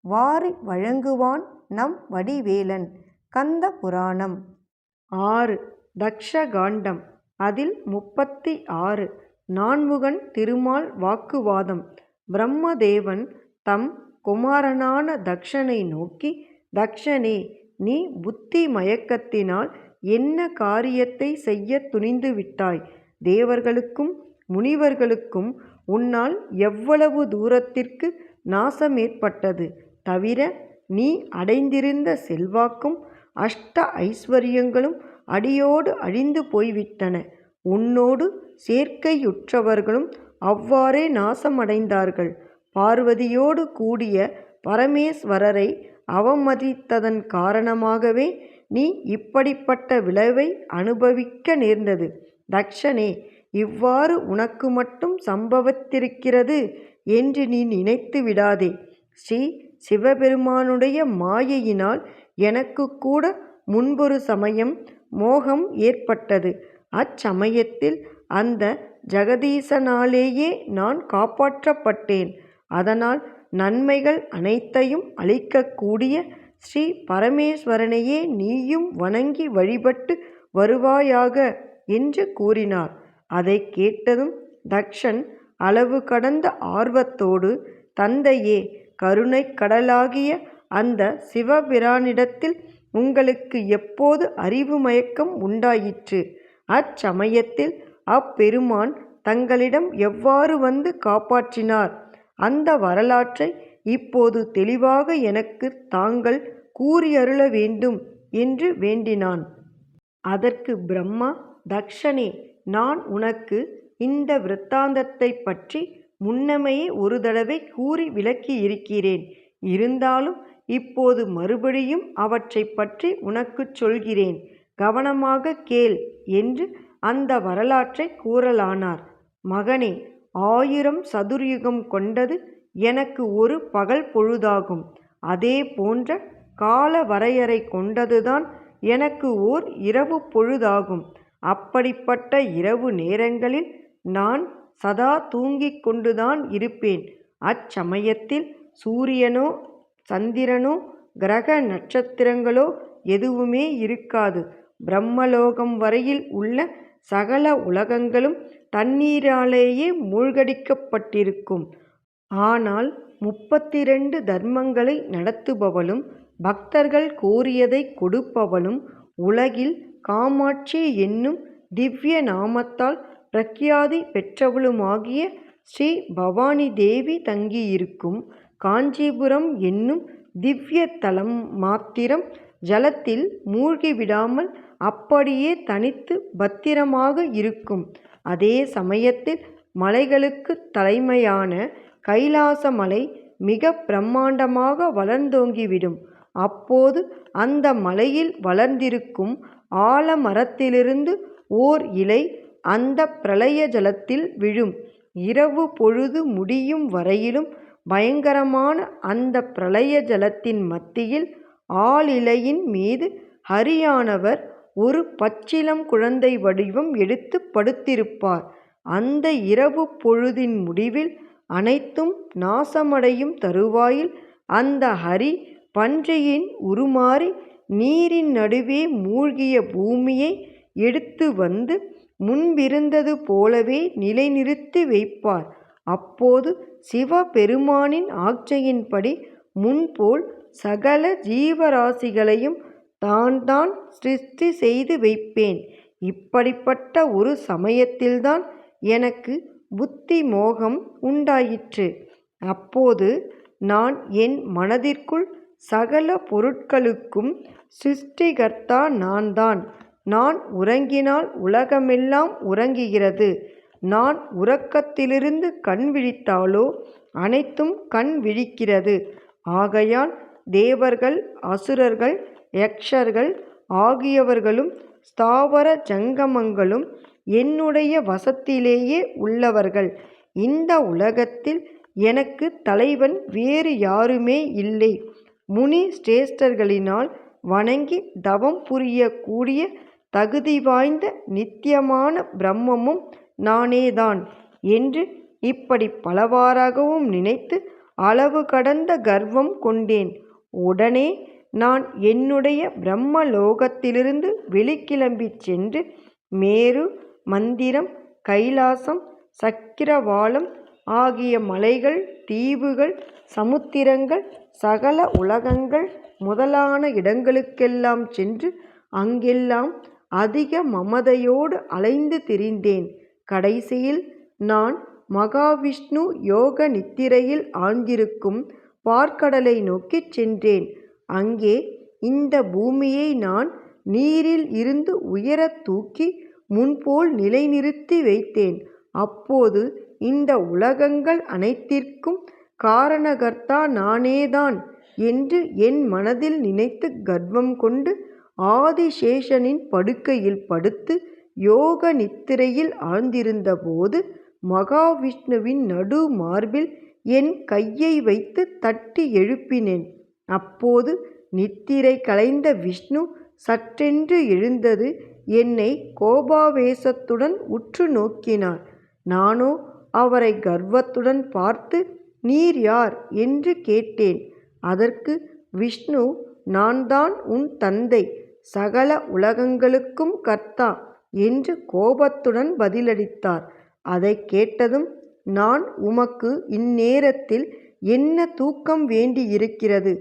வாரி வழங்குவான் நம் வடிவேலன். கந்த புராணம். ஆறு. தக்ஷகாண்டம். அதில் முப்பத்தி ஆறு. நான்முகன் திருமால் வாக்குவாதம். பிரம்மதேவன் தம் குமாரனான தக்ஷனை நோக்கி தக்ஷனே நீ புத்தி மயக்கத்தினால் என்ன காரியத்தை செய்ய துணிந்து விட்டாய்? தேவர்களுக்கும் முனிவர்களுக்கும் உன்னால் எவ்வளவு தூரத்திற்கு நாசம் ஏற்பட்டது? தவிர நீ அடைந்திருந்த செல்வாக்கும் அஷ்ட ஐஸ்வர்யங்களும் அடியோடு அழிந்து போய்விட்டன. உன்னோடு சேர்க்கையுற்றவர்களும் அவ்வாறே நாசமடைந்தார்கள். பார்வதியோடு கூடிய பரமேஸ்வரரை அவமதித்ததன் காரணமாகவே நீ இப்படிப்பட்ட விளைவை அனுபவிக்க நேர்ந்தது. தக்ஷனே இவ்வாறு உனக்கு மட்டும் சம்பவித்திருக்கிறது என்று நீ நினைத்து விடாதே ஸ்ரீ சிவபெருமானுடைய மாயையினால் எனக்கு கூட முன்பொரு சமயம் மோகம் ஏற்பட்டது. அச்சமயத்தில் அந்த ஜெகதீசனாலேயே நான் காப்பாற்றப்பட்டேன். அதனால் நன்மைகள் அனைத்தையும் அளிக்கக்கூடிய ஸ்ரீ பரமேஸ்வரனையே நீயும் வணங்கி வழிபட்டு வருவாயாக என்று கூறினார். அதை கேட்டதும் தக்ஷன் அளவு கடந்த ஆர்வத்தோடு தந்தையே கருணைக் கடலாகிய அந்த சிவபிரானிடத்தில் உங்களுக்கு எப்போது அறிவு மயக்கம் உண்டாயிற்று? அச்சமயத்தில் அப்பெருமான் தங்களிடம் எவ்வாறு வந்து காப்பாற்றினார்? அந்த வரலாற்றை இப்போது தெளிவாக எனக்கு தாங்கள் கூறியருள வேண்டும் என்று வேண்டினான். அதற்கு பிரம்மா தக்ஷனே நான் உனக்கு இந்த விற்த்தாந்தத்தை பற்றி முன்னமையே ஒரு தடவை கூறி விளக்கி இருக்கிறேன். இருந்தாலும் இப்போது மறுபடியும் அவற்றை பற்றி உனக்குச் சொல்கிறேன். கவனமாக கேள் என்று அந்த வரலாற்றை கூறலானார். மகனே ஆயிரம் சதுர்யுகம் கொண்டது எனக்கு ஒரு பகல் பொழுதாகும். அதே போன்ற கால வரையறை கொண்டதுதான் எனக்கு ஓர் இரவு பொழுதாகும். அப்படிப்பட்ட இரவு நேரங்களில் நான் சதா தூங்கிக் கொண்டுதான் இருப்பேன். அச்சமயத்தில் சூரியனோ சந்திரனோ கிரக நட்சத்திரங்களோ எதுவுமே இருக்காது. பிரம்மலோகம் வரையில் உள்ள சகல உலகங்களும் தண்ணீராலேயே மூழ்கடிக்கப்பட்டிருக்கும். ஆனால் முப்பத்தி ரெண்டு தர்மங்களை நடத்துபவளும் பக்தர்கள் கோரியதை கொடுப்பவளும் உலகில் காமாட்சி என்னும் திவ்ய நாமத்தால் பிரக்யாதி பெற்றவளுமாகிய ஸ்ரீ பவானி தேவி தங்கியிருக்கும் காஞ்சிபுரம் என்னும் திவ்ய தலம் மாத்திரம் ஜலத்தில் மூழ்கிவிடாமல் அப்படியே தனித்து பத்திரமாக இருக்கும். அதே சமயத்தில் மலைகளுக்கு தலைமையான கைலாச மலை மிக பிரம்மாண்டமாக வளர்ந்தோங்கிவிடும். அப்போது அந்த மலையில் வளர்ந்திருக்கும் ஆலமரத்திலிருந்து ஓர் இலை அந்த பிரளய ஜலத்தில் விழும். இரவு பொழுது முடியும் வரையிலும் பயங்கரமான அந்த பிரளய ஜலத்தின் மத்தியில் ஆளிலையின் மீது ஹரியானவர் ஒரு பச்சிலம் குழந்தை வடிவம் எடுத்து படுத்திருப்பார். அந்த இரவு பொழுதின் முடிவில் அனைத்தும் நாசமடையும் தருவாயில் அந்த ஹரி பன்றியின் உருமாறி நீரின் நடுவே மூழ்கிய பூமியை எடுத்து வந்து முன்பிருந்தது போலவே நிலைநிறுத்தி வைப்பார். அப்போது சிவபெருமானின் ஆட்சையின்படி முன்போல் சகல ஜீவராசிகளையும் தான் தான் சிருஷ்டி செய்து வைப்பேன். இப்படிப்பட்ட ஒரு சமயத்தில்தான் எனக்கு புத்தி மோகம் உண்டாயிற்று. அப்போது நான் என் மனதிற்குள் சகல பொருட்களுக்கும் சிருஷ்டிகர்த்தா நான்தான். நான் உறங்கினால் உலகமெல்லாம் உறங்குகிறது. நான் உறக்கத்திலிருந்து கண் விழித்தாலோ அனைத்தும் கண் விழிக்கிறது. ஆகையால் தேவர்கள் அசுரர்கள் யக்ஷர்கள் ஆகியவர்களும் ஸ்தாவர ஜங்கமங்களும் என்னுடைய வசத்திலேயே உள்ளவர்கள். இந்த உலகத்தில் எனக்கு தலைவன் வேறு யாருமே இல்லை. முனி சிரேஷ்டர்களினால் வணங்கி தவம் புரியக்கூடிய தகுதி வாய்ந்த நித்தியமான பிரம்மமும் நானேதான் என்று இப்படி பலவாறாகவும் நினைத்து அளவு கடந்த கர்வம் கொண்டேன். உடனே நான் என்னுடைய பிரம்ம லோகத்திலிருந்து வெளிக்கிளம்பிச் சென்று மேரு மந்திரம் கைலாசம் சக்கிரவாளம் ஆகிய மலைகள் தீவுகள் சமுத்திரங்கள் சகல உலகங்கள் முதலான இடங்களுக்கெல்லாம் சென்று அங்கெல்லாம் அதிக மமதையோடு அலைந்து திரிந்தேன். கடைசியில் நான் மகாவிஷ்ணு யோக நித்திரையில் ஆழ்ந்திருக்கும் பார்க்கடலை நோக்கிச் சென்றேன். அங்கே இந்த பூமியை நான் நீரில் இருந்து உயரத் தூக்கி முன்போல் நிலைநிறுத்தி வைத்தேன். அப்போது இந்த உலகங்கள் அனைத்திற்கும் காரணகர்த்தா நானேதான் என்று என் மனதில் நினைத்து கர்வம் கொண்டு ஆதிசேஷனின் படுக்கையில் படுத்து யோக நித்திரையில் ஆழ்ந்திருந்தபோது மகாவிஷ்ணுவின் நடு மார்பில் என் கையை வைத்து தட்டி எழுப்பினேன். அப்போது நித்திரை கலைந்த விஷ்ணு சற்றென்று எழுந்தது என்னை கோபாவேசத்துடன் உற்று நோக்கினார். நானோ அவரை கர்வத்துடன் பார்த்து நீர் யார்? என்று கேட்டேன். அதற்கு விஷ்ணு நான்தான் உன் தந்தை. சகல உலகங்களுக்கும் கர்த்தா என்று கோபத்துடன் பதிலளித்தார். அதை கேட்டதும் நான் உமக்கு இந்நேரத்தில் என்ன தூக்கம் வேண்டியிருக்கிறது?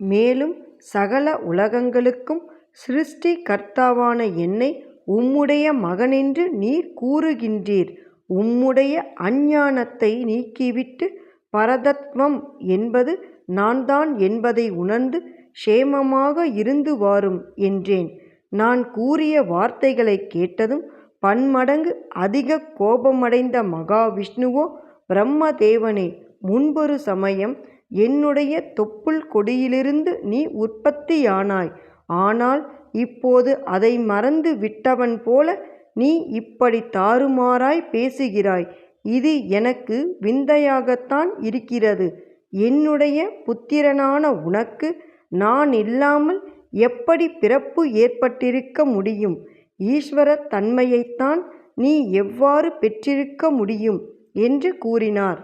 மேலும் சகல உலகங்களுக்கும் சிருஷ்டி கர்த்தாவான என்னை உம்முடைய மகனென்று நீர் கூறுகின்றீர். உம்முடைய அஞ்ஞானத்தை நீக்கிவிட்டு பரதத்வம் என்பது நான் தான் என்பதை உணர்ந்து க்ஷேமமாக இருந்து வாரும் என்றேன். நான் கூறிய வார்த்தைகளைக் கேட்டதும் பன்மடங்கு அதிக கோபமடைந்த மகாவிஷ்ணுவோ பிரம்மதேவனே முன்பொரு சமயம் என்னுடைய தொப்புள் கொடியிலிருந்து நீ உற்பத்தியானாய். ஆனால் இப்போது அதை மறந்து விட்டவன் போல நீ இப்படி தாறுமாறாய் பேசுகிறாய். இது எனக்கு விந்தையாகத்தான் இருக்கிறது. என்னுடைய புத்திரனான உனக்கு நான் இல்லாமல் எப்படி பிறப்பு ஏற்பட்டிருக்க முடியும்? ஈஸ்வர தன்மையைத்தான் நீ எவ்வாறு பெற்றிருக்க முடியும்? என்று கூறினார்.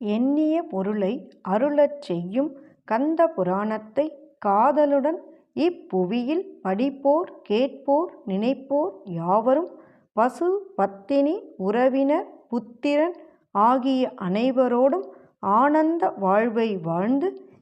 எண்ணிய பொருளை அருளச் செய்யும் கந்த புராணத்தை காதலுடன் இப்புவியில் படிப்போர் கேட்போர் நினைப்போர் யாவரும் பசு பத்தினி உறவினர் புத்திரன் ஆகிய அனைவரோடும் ஆனந்த வாழ்வை வாழ்ந்து